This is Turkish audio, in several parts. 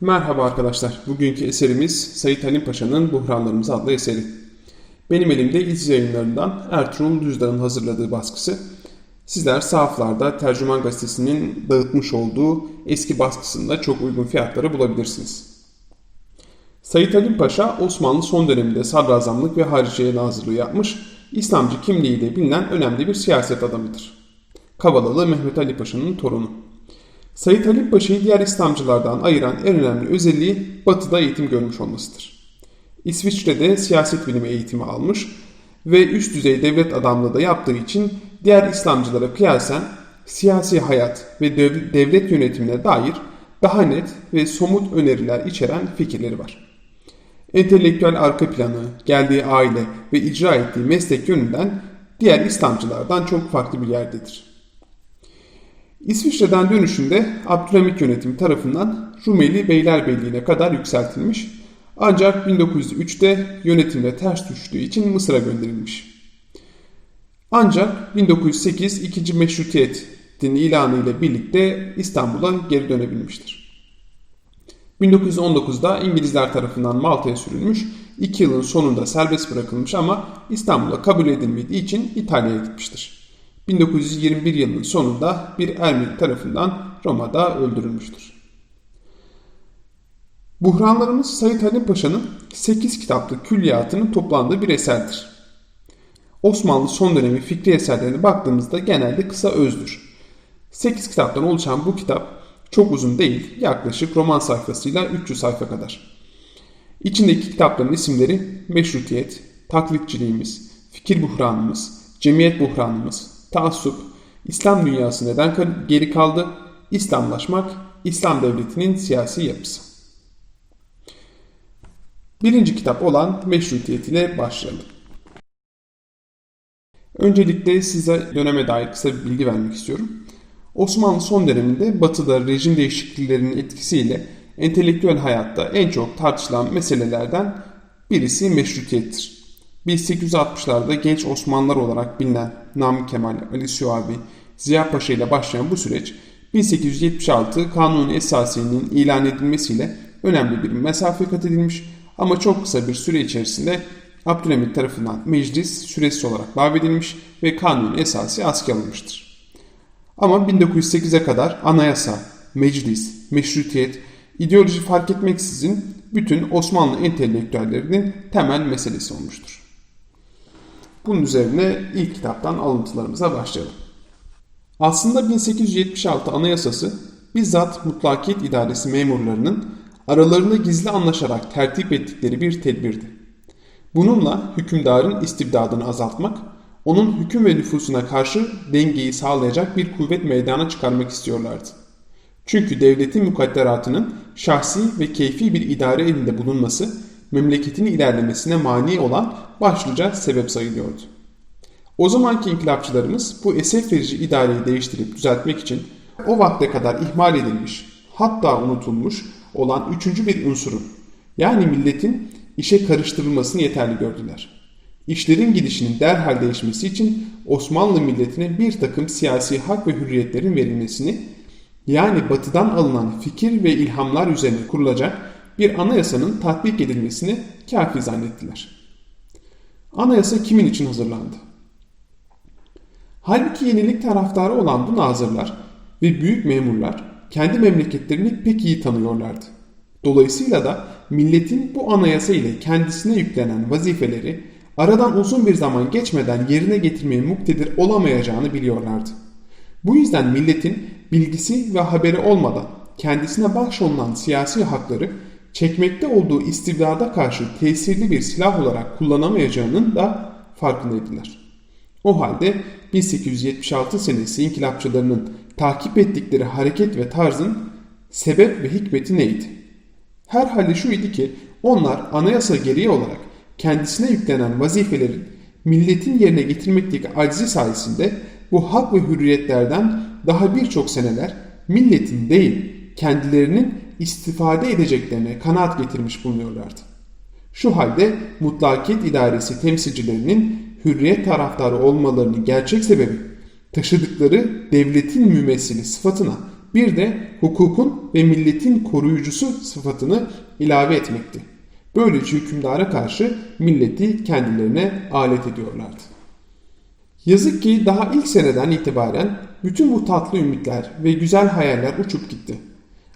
Merhaba arkadaşlar. Bugünkü eserimiz Sayit Halim Paşa'nın Buhranlarımız adlı eseri. Benim elimde İz yayınlarından Ertuğrul Düzdar'ın hazırladığı baskısı. Sizler sahaflarda Tercüman Gazetesi'nin dağıtmış olduğu eski baskısında çok uygun fiyatlara bulabilirsiniz. Sayit Halim Paşa Osmanlı son döneminde sadrazamlık ve hariciye nazırlığı yapmış, İslamcı kimliğiyle bilinen önemli bir siyaset adamıdır. Kavalalı Mehmet Ali Paşa'nın torunu. Said Halim Paşa'yı diğer İslamcılardan ayıran en önemli özelliği batıda eğitim görmüş olmasıdır. İsviçre'de siyaset bilimi eğitimi almış ve üst düzey devlet adamlığı da yaptığı için diğer İslamcılara kıyasen siyasi hayat ve dev- devlet yönetimine dair daha net ve somut öneriler içeren fikirleri var. Entelektüel arka planı, geldiği aile ve icra ettiği meslek yönünden diğer İslamcılardan çok farklı bir yerdedir. İsviçre'den dönüşünde Abdülhamit yönetimi tarafından Rumeli Beylerbeyliğine kadar yükseltilmiş ancak 1903'te yönetimle ters düştüğü için Mısır'a gönderilmiş. Ancak 1908 2. Meşrutiyetin ilanı ile birlikte İstanbul'a geri dönebilmiştir. 1919'da İngilizler tarafından Malta'ya sürülmüş, 2 yılın sonunda serbest bırakılmış ama İstanbul'a kabul edilmediği için İtalya'ya gitmiştir. 1921 yılının sonunda bir Ermeni tarafından Roma'da öldürülmüştür. Buhranlarımız Said Halim Paşa'nın 8 kitaplık külliyatının toplandığı bir eserdir. Osmanlı son dönemi fikri eserlerine baktığımızda genelde kısa özdür. 8 kitaptan oluşan bu kitap çok uzun değil, yaklaşık roman sayfasıyla 300 sayfa kadar. İçindeki kitapların isimleri Meşrutiyet, Taklitçiliğimiz, Fikir Buhranımız, Cemiyet Buhranımız, Taassup, İslam dünyası neden geri kaldı, İslamlaşmak, İslam devletinin siyasi yapısı. Birinci kitap olan Meşrutiyet ile başlayalım. Öncelikle size döneme dair kısa bir bilgi vermek istiyorum. Osmanlı son döneminde batıda rejim değişikliklerinin etkisiyle entelektüel hayatta en çok tartışılan meselelerden birisi meşrutiyettir. 1860'larda genç Osmanlılar olarak bilinen Namık Kemal, Ali Süavi, Ziya Paşa ile başlayan bu süreç 1876 Kanuni Esasiye'nin ilan edilmesiyle önemli bir mesafe kat edilmiş ama çok kısa bir süre içerisinde Abdülhamit tarafından meclis süresiz olarak lağvedilmiş ve Kanuni Esasi askıya alınmıştır. Ama 1908'e kadar anayasa, meclis, meşrutiyet, ideoloji fark etmeksizin bütün Osmanlı entelektüellerinin temel meselesi olmuştur. Bunun üzerine ilk kitaptan alıntılarımıza başlayalım. Aslında 1876 Anayasası bizzat Mutlakiyet İdaresi memurlarının aralarında gizli anlaşarak tertip ettikleri bir tedbirdi. Bununla hükümdarın istibdadını azaltmak, onun hüküm ve nüfusuna karşı dengeyi sağlayacak bir kuvvet meydana çıkarmak istiyorlardı. Çünkü devletin mukadderatının şahsi ve keyfi bir idare elinde bulunması memleketin ilerlemesine mani olan başlıca sebep sayılıyordu. O zamanki inkılapçılarımız bu esef verici idareyi değiştirip düzeltmek için o vakte kadar ihmal edilmiş, hatta unutulmuş olan üçüncü bir unsurun yani milletin işe karıştırılmasını yeterli gördüler. İşlerin gidişinin derhal değişmesi için Osmanlı milletine bir takım siyasi hak ve hürriyetlerin verilmesini yani batıdan alınan fikir ve ilhamlar üzerine kurulacak bir anayasanın tatbik edilmesini kafi zannettiler. Anayasa kimin için hazırlandı? Halbuki yenilik taraftarı olan bu nazırlar ve büyük memurlar kendi memleketlerini pek iyi tanıyorlardı. Dolayısıyla da milletin bu anayasa ile kendisine yüklenen vazifeleri aradan uzun bir zaman geçmeden yerine getirmeye muktedir olamayacağını biliyorlardı. Bu yüzden milletin bilgisi ve haberi olmadan kendisine bahşolunan siyasi hakları çekmekte olduğu istibdada karşı tesirli bir silah olarak kullanamayacağının da farkındaydılar. O halde 1876 senesi inkılapçılarının takip ettikleri hareket ve tarzın sebep ve hikmeti neydi? Herhalde şu idi ki onlar anayasa gereği olarak kendisine yüklenen vazifelerin milletin yerine getirmekteki acizi sayesinde bu hak ve hürriyetlerden daha birçok seneler milletin değil kendilerinin istifade edeceklerine kanaat getirmiş bulunuyorlardı. Şu halde mutlakiyet idaresi temsilcilerinin hürriyet taraftarı olmalarının gerçek sebebi taşıdıkları devletin mümessili sıfatına bir de hukukun ve milletin koruyucusu sıfatını ilave etmekti. Böylece hükümdara karşı milleti kendilerine alet ediyorlardı. Yazık ki daha ilk seneden itibaren bütün bu tatlı ümitler ve güzel hayaller uçup gitti.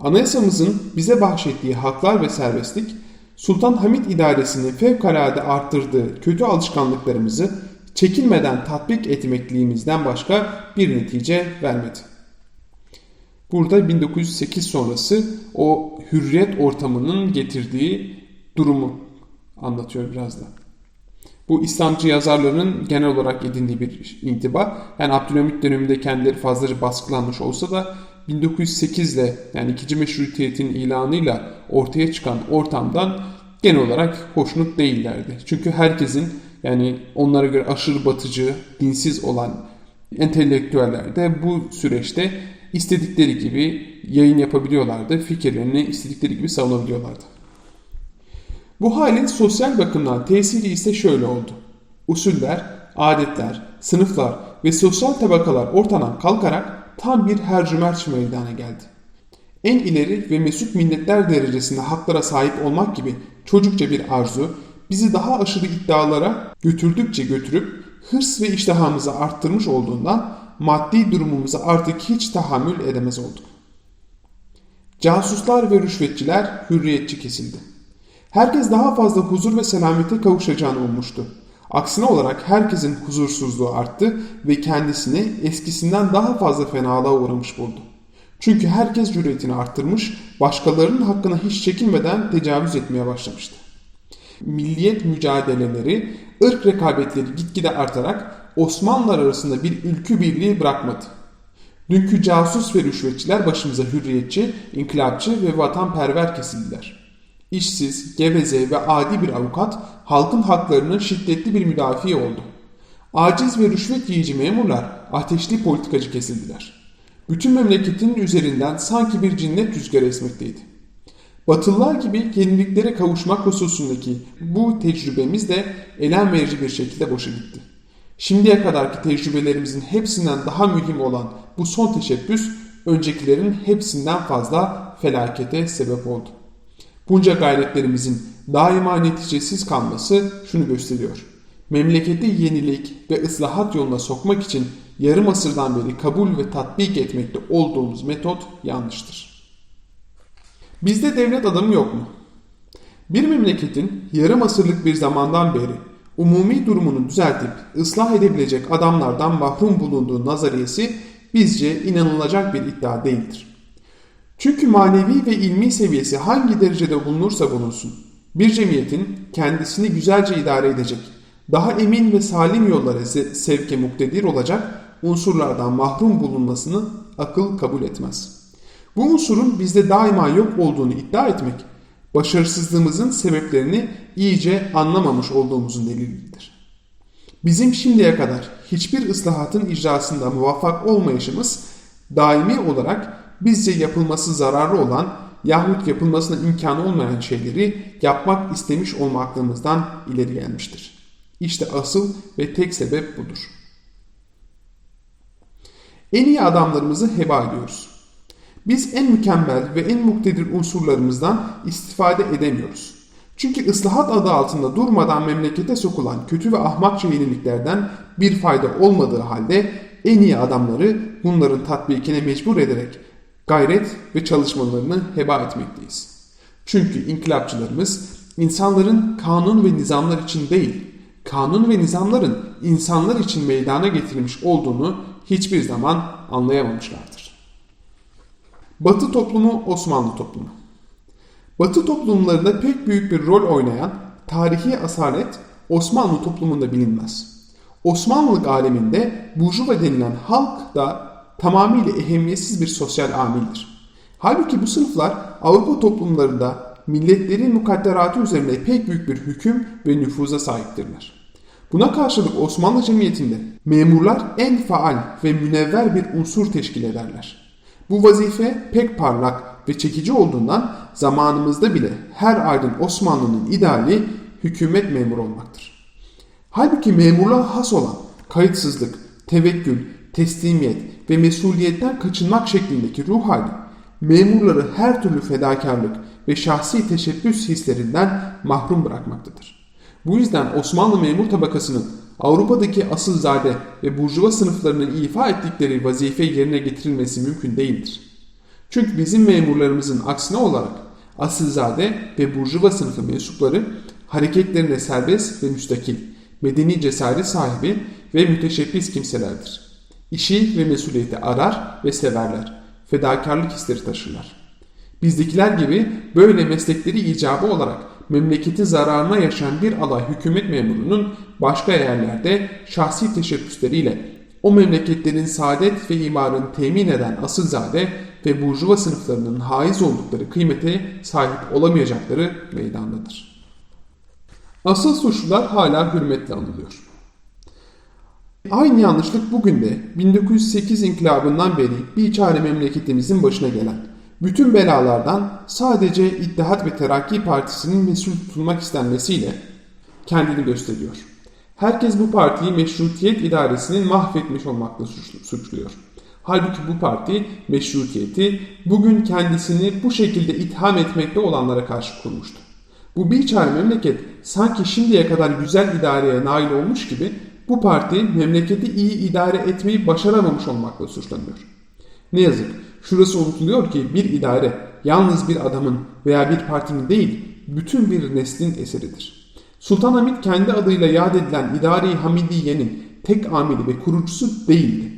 Anayasamızın bize bahşettiği haklar ve serbestlik, Sultan Hamit idaresinin fevkalade arttırdığı kötü alışkanlıklarımızı çekinmeden tatbik etmekliğimizden başka bir netice vermedi. Burada 1908 sonrası o hürriyet ortamının getirdiği durumu anlatıyor biraz da. Bu İslamcı yazarların genel olarak edindiği bir intiba. Yani Abdülhamit döneminde kendileri fazlaca baskılanmış olsa da 1908 ile yani ikinci meşrutiyetin ilanıyla ortaya çıkan ortamdan genel olarak hoşnut değillerdi. Çünkü herkesin yani onlara göre aşırı batıcı, dinsiz olan entelektüeller de bu süreçte istedikleri gibi yayın yapabiliyorlardı. Fikirlerini istedikleri gibi savunabiliyorlardı. Bu halin sosyal bakımdan tesiri ise şöyle oldu. Usuller, adetler, sınıflar ve sosyal tabakalar ortadan kalkarak tam bir hercümerç meydana geldi. En ileri ve mesut milletler derecesinde haklara sahip olmak gibi çocukça bir arzu bizi daha aşırı iddialara götürdükçe götürüp hırs ve iştahımızı arttırmış olduğundan maddi durumumuza artık hiç tahammül edemez olduk. Casuslar ve rüşvetçiler hürriyetçi kesildi. Herkes daha fazla huzur ve selamete kavuşacağını ummuştu. Aksine olarak herkesin huzursuzluğu arttı ve kendisini eskisinden daha fazla fenalığa uğramış buldu. Çünkü herkes cüretini arttırmış, başkalarının hakkına hiç çekinmeden tecavüz etmeye başlamıştı. Milliyet mücadeleleri, ırk rekabetleri gitgide artarak Osmanlılar arasında bir ülkü birliği bırakmadı. Dünkü casus ve rüşvetçiler başımıza hürriyetçi, inkılapçı ve vatanperver kesildiler. İşsiz, geveze ve adi bir avukat halkın haklarının şiddetli bir müdafi oldu. Aciz ve rüşvet yiyici memurlar ateşli politikacı kesildiler. Bütün memleketin üzerinden sanki bir cinnet rüzgarı esmekteydi. Batılılar gibi yeniliklere kavuşmak hususundaki bu tecrübemiz de elem verici bir şekilde boşa gitti. Şimdiye kadarki tecrübelerimizin hepsinden daha mühim olan bu son teşebbüs öncekilerin hepsinden fazla felakete sebep oldu. Bunca gayretlerimizin daima neticesiz kalması şunu gösteriyor. Memleketi yenilik ve ıslahat yoluna sokmak için yarım asırdan beri kabul ve tatbik etmekte olduğumuz metot yanlıştır. Bizde devlet adamı yok mu? Bir memleketin yarım asırlık bir zamandan beri umumi durumunu düzeltip ıslah edebilecek adamlardan mahrum bulunduğu nazariyesi bizce inanılacak bir iddia değildir. Çünkü manevi ve ilmi seviyesi hangi derecede bulunursa bulunsun, bir cemiyetin kendisini güzelce idare edecek, daha emin ve salim yollara sevke muktedir olacak unsurlardan mahrum bulunmasını akıl kabul etmez. Bu unsurun bizde daima yok olduğunu iddia etmek, başarısızlığımızın sebeplerini iyice anlamamış olduğumuzun delilidir. Bizim şimdiye kadar hiçbir ıslahatın icrasında muvaffak olmayışımız daimi olarak bizce yapılması zararlı olan yahut yapılmasına imkanı olmayan şeyleri yapmak istemiş olmaklığımızdan ileri gelmiştir. İşte asıl ve tek sebep budur. En iyi adamlarımızı heba ediyoruz. Biz en mükemmel ve en muktedir unsurlarımızdan istifade edemiyoruz. Çünkü ıslahat adı altında durmadan memlekete sokulan kötü ve ahmakça yeniliklerden bir fayda olmadığı halde en iyi adamları bunların tatbikine mecbur ederek gayret ve çalışmalarını heba etmekteyiz. Çünkü inkılapçılarımız insanların kanun ve nizamlar için değil, kanun ve nizamların insanlar için meydana getirilmiş olduğunu hiçbir zaman anlayamamışlardır. Batı toplumu Osmanlı toplumu. Batı toplumlarında pek büyük bir rol oynayan tarihi asalet Osmanlı toplumunda bilinmez. Osmanlılık aleminde burjuva denilen halk da tamamıyla ehemmiyetsiz bir sosyal amildir. Halbuki bu sınıflar Avrupa toplumlarında milletlerin mukadderatı üzerinde pek büyük bir hüküm ve nüfuza sahiptirler. Buna karşılık Osmanlı Cemiyeti'nde memurlar en faal ve münevver bir unsur teşkil ederler. Bu vazife pek parlak ve çekici olduğundan zamanımızda bile her aydın Osmanlı'nın ideali hükümet memuru olmaktır. Halbuki memurluğa has olan kayıtsızlık, tevekkül, teslimiyet ve mesuliyetten kaçınmak şeklindeki ruh hali, memurları her türlü fedakarlık ve şahsi teşebbüs hislerinden mahrum bırakmaktadır. Bu yüzden Osmanlı memur tabakasının Avrupa'daki asılzade ve burjuva sınıflarının ifa ettikleri vazife yerine getirilmesi mümkün değildir. Çünkü bizim memurlarımızın aksine olarak asilzade ve burjuva sınıfı mensupları hareketlerine serbest ve müstakil, medeni cesaret sahibi ve müteşebbis kimselerdir. İşi ve mesuliyeti arar ve severler. Fedakarlık hisleri taşırlar. Bizdekiler gibi böyle meslekleri icabı olarak memleketi zararına yaşayan bir alay hükümet memurunun başka yerlerde şahsi teşebbüsleriyle o memleketlerin saadet ve imarını temin eden asılzade ve burjuva sınıflarının haiz oldukları kıymete sahip olamayacakları meydandadır. Asıl suçlular hala hürmetle anılıyor. Aynı yanlışlık bugün de 1908 inkılabından beri bir çare memleketimizin başına gelen bütün belalardan sadece İttihat ve Terakki Partisi'nin mesul tutulmak istenmesiyle kendini gösteriyor. Herkes bu partiyi meşrutiyet idaresinin mahvetmiş olmakla suçluyor. Halbuki bu parti meşrutiyeti bugün kendisini bu şekilde itham etmekte olanlara karşı kurmuştu. Bu bir çare memleket sanki şimdiye kadar güzel idareye nail olmuş gibi bu parti memleketi iyi idare etmeyi başaramamış olmakla suçlanıyor. Ne yazık şurası unutuluyor ki bir idare yalnız bir adamın veya bir partinin değil bütün bir neslin eseridir. Sultan Hamid kendi adıyla yad edilen İdare-i Hamidiye'nin tek amili ve kurucusu değildi.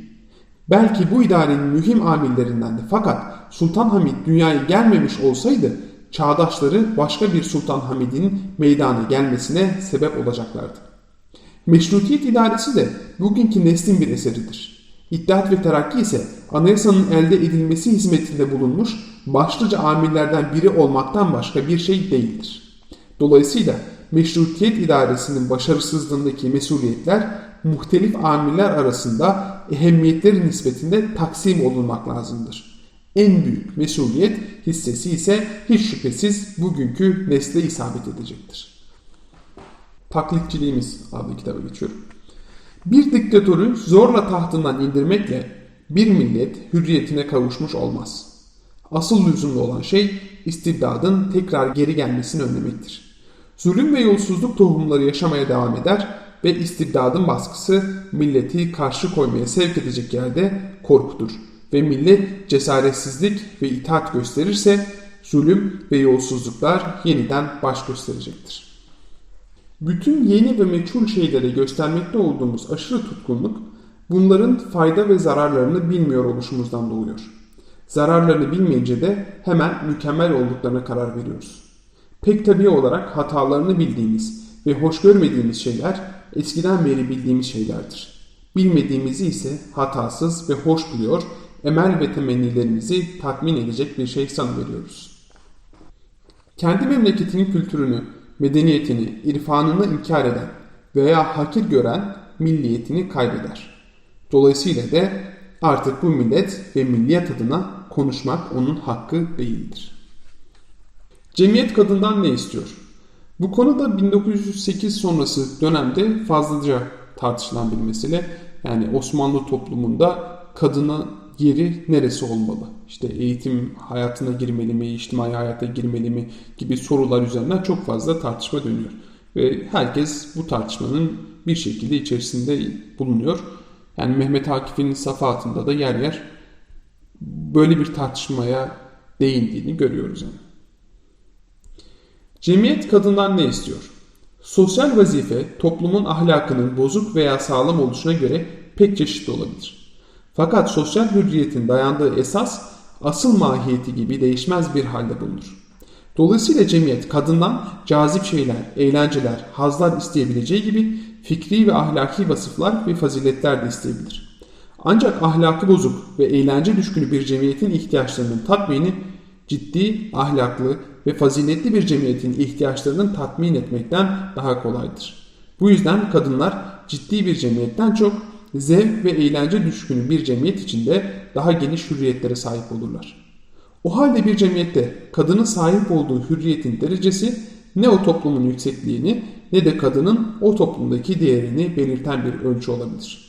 Belki bu idarenin mühim amillerindendi fakat Sultan Hamid dünyaya gelmemiş olsaydı çağdaşları başka bir Sultan Hamid'in meydana gelmesine sebep olacaklardı. Meşrutiyet idaresi de bugünkü neslin bir eseridir. İttihat ve Terakki ise anayasanın elde edilmesi hizmetinde bulunmuş başlıca amillerden biri olmaktan başka bir şey değildir. Dolayısıyla meşrutiyet idaresinin başarısızlığındaki mesuliyetler muhtelif amiller arasında ehemmiyetleri nispetinde taksim olunmak lazımdır. En büyük mesuliyet hissesi ise hiç şüphesiz bugünkü nesle isabet edecektir. Taklitçiliğimiz adlı kitaba geçiyorum. Bir diktatörü zorla tahtından indirmekle bir millet hürriyetine kavuşmuş olmaz. Asıl lüzumlu olan şey istibdadın tekrar geri gelmesini önlemektir. Zulüm ve yolsuzluk tohumları yaşamaya devam eder ve istibdadın baskısı milleti karşı koymaya sevk edecek yerde korkutur. Ve millet cesaretsizlik ve itaat gösterirse zulüm ve yolsuzluklar yeniden baş gösterecektir. Bütün yeni ve meçhul şeylere göstermekte olduğumuz aşırı tutkunluk bunların fayda ve zararlarını bilmiyor oluşumuzdan doğuyor. Zararlarını bilmeyince de hemen mükemmel olduklarına karar veriyoruz. Pek tabi olarak hatalarını bildiğimiz ve hoş görmediğimiz şeyler eskiden beri bildiğimiz şeylerdir. Bilmediğimizi ise hatasız ve hoş buluyor, emel ve temennilerimizi tatmin edecek bir şey sanıveriyoruz. Kendi memleketinin kültürünü, medeniyetini, irfanını inkar eden veya hakir gören milliyetini kaybeder. Dolayısıyla da artık bu millet ve milliyet adına konuşmak onun hakkı değildir. Cemiyet kadından ne istiyor? Bu konuda 1908 sonrası dönemde fazlaca tartışılan bir mesele. Yani Osmanlı toplumunda kadına yeri neresi olmalı? İşte eğitim hayatına girmeli mi, içtimai hayata girmeli mi gibi sorular üzerinden çok fazla tartışma dönüyor. Ve herkes bu tartışmanın bir şekilde içerisinde bulunuyor. Yani Mehmet Akif'in safahatında da yer yer böyle bir tartışmaya değindiğini görüyoruz yani. Cemiyet kadından ne istiyor? Sosyal vazife toplumun ahlakının bozuk veya sağlam oluşuna göre pek çeşitli olabilir. Fakat sosyal hürriyetin dayandığı esas asıl mahiyeti gibi değişmez bir halde bulunur. Dolayısıyla cemiyet kadından cazip şeyler, eğlenceler, hazlar isteyebileceği gibi fikri ve ahlaki vasıflar ve faziletler de isteyebilir. Ancak ahlakı bozuk ve eğlence düşkünü bir cemiyetin ihtiyaçlarının tatmini ciddi, ahlaklı ve faziletli bir cemiyetin ihtiyaçlarının tatmin etmekten daha kolaydır. Bu yüzden kadınlar ciddi bir cemiyetten çok zevk ve eğlence düşkünü bir cemiyet içinde daha geniş hürriyetlere sahip olurlar. O halde bir cemiyette kadının sahip olduğu hürriyetin derecesi ne o toplumun yüksekliğini ne de kadının o toplumdaki değerini belirten bir ölçü olabilir.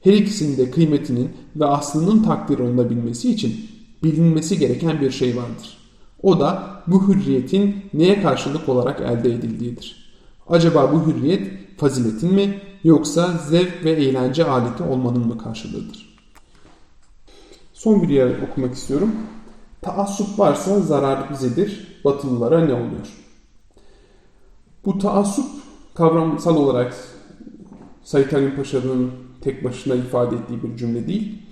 Her ikisinin de kıymetinin ve aslının takdir olunabilmesi için bilinmesi gereken bir şey vardır. O da bu hürriyetin neye karşılık olarak elde edildiğidir. Acaba bu hürriyet faziletin mi yoksa zevk ve eğlence aleti olmanın mı karşılığıdır? Son bir yer okumak istiyorum. Taassup varsa zarar bizedir, batılılara ne oluyor? Bu taassup kavramsal olarak Said Halim Paşa'nın tek başına ifade ettiği bir cümle değil.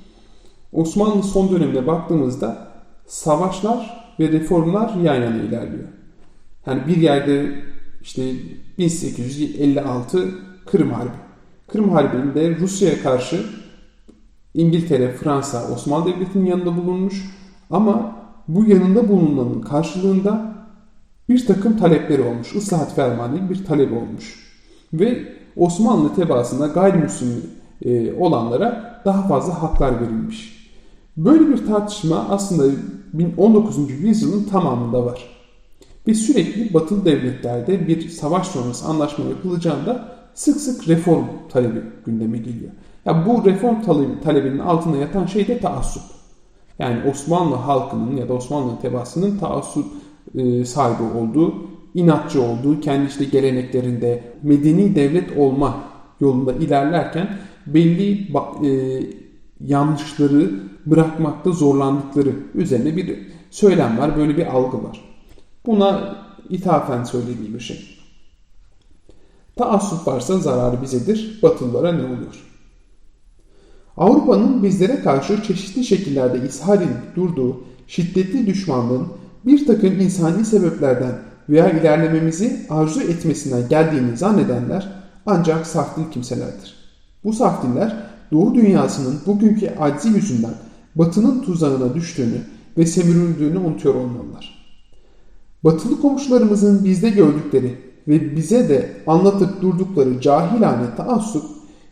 Osmanlı son dönemine baktığımızda savaşlar ve reformlar yan yana ilerliyor. Yani bir yerde işte 1856 Kırım Harbi. Kırım Harbi'nde Rusya'ya karşı İngiltere, Fransa, Osmanlı Devleti'nin yanında bulunmuş ama bu yanında bulunmanın karşılığında bir takım talepleri olmuş. Islahat fermanı bir talep olmuş. Ve Osmanlı tebaasında gayrimüslim e, olanlara daha fazla haklar verilmiş. Böyle bir tartışma aslında 19. yüzyılın tamamında var. Ve sürekli batılı devletlerde bir savaş sonrası anlaşma yapılacağında sık sık reform talebi gündeme geliyor. Ya bu reform talebi, talebinin altında yatan şey de taassup. Yani Osmanlı halkının ya da Osmanlı tebaasının taassup e, sahibi olduğu, inatçı olduğu, kendi işte geleneklerinde medeni devlet olma yolunda ilerlerken belli e, yanlışları bırakmakta zorlandıkları üzerine bir söylem var, böyle bir algı var. Buna ithafen söylediği bir şey. Taassup varsa zararı bizedir, Batılılara ne oluyor? Avrupa'nın bizlere karşı çeşitli şekillerde ishar edip durduğu şiddetli düşmanlığın bir takım insani sebeplerden veya ilerlememizi arzu etmesinden geldiğini zannedenler ancak saftil kimselerdir. Bu safdiller Doğu dünyasının bugünkü aczi yüzünden Batı'nın tuzağına düştüğünü ve semirüldüğünü unutuyor olmalılar. Batılı komşularımızın bizde gördükleri ve bize de anlatıp durdukları cahilane taassup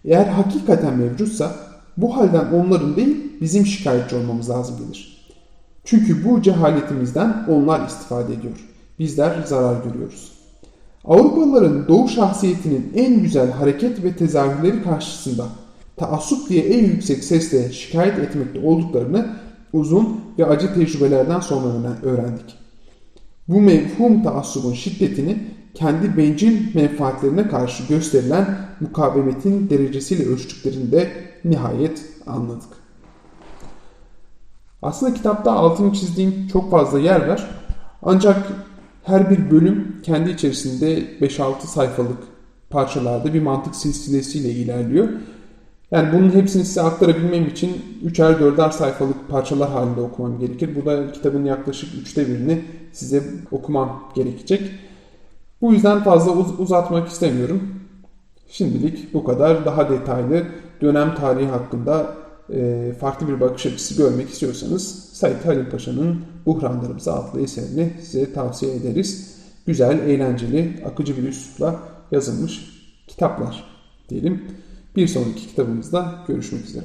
eğer hakikaten mevcutsa bu halden onların değil bizim şikayetçi olmamız lazım gelir. Çünkü bu cehaletimizden onlar istifade ediyor. Bizler zarar görüyoruz. Avrupalıların doğu şahsiyetinin en güzel hareket ve tezahürleri karşısında taassup diye en yüksek sesle şikayet etmekte olduklarını uzun ve acı tecrübelerden sonra öğrendik. Bu mevhum taassubun şiddetini kendi bencil menfaatlerine karşı gösterilen mukavemetin derecesiyle ölçtüklerinde nihayet anladık. Aslında kitapta altını çizdiğim çok fazla yer var. Ancak her bir bölüm kendi içerisinde 5-6 sayfalık parçalarda bir mantık silsilesiyle ilerliyor. Yani bunun hepsini size aktarabilmem için 3'er 4'er sayfalık parçalar halinde okumam gerekir. Bu da kitabın yaklaşık üçte birini size okumam gerekecek. Bu yüzden fazla uz uzatmak istemiyorum. Şimdilik bu kadar. Daha detaylı dönem tarihi hakkında e, farklı bir bakış açısı görmek istiyorsanız Said Halim Paşa'nın Buhranlarımız adlı eserini size tavsiye ederiz. Güzel, eğlenceli, akıcı bir üslupla yazılmış kitaplar diyelim. Bir sonraki kitabımızda görüşmek üzere.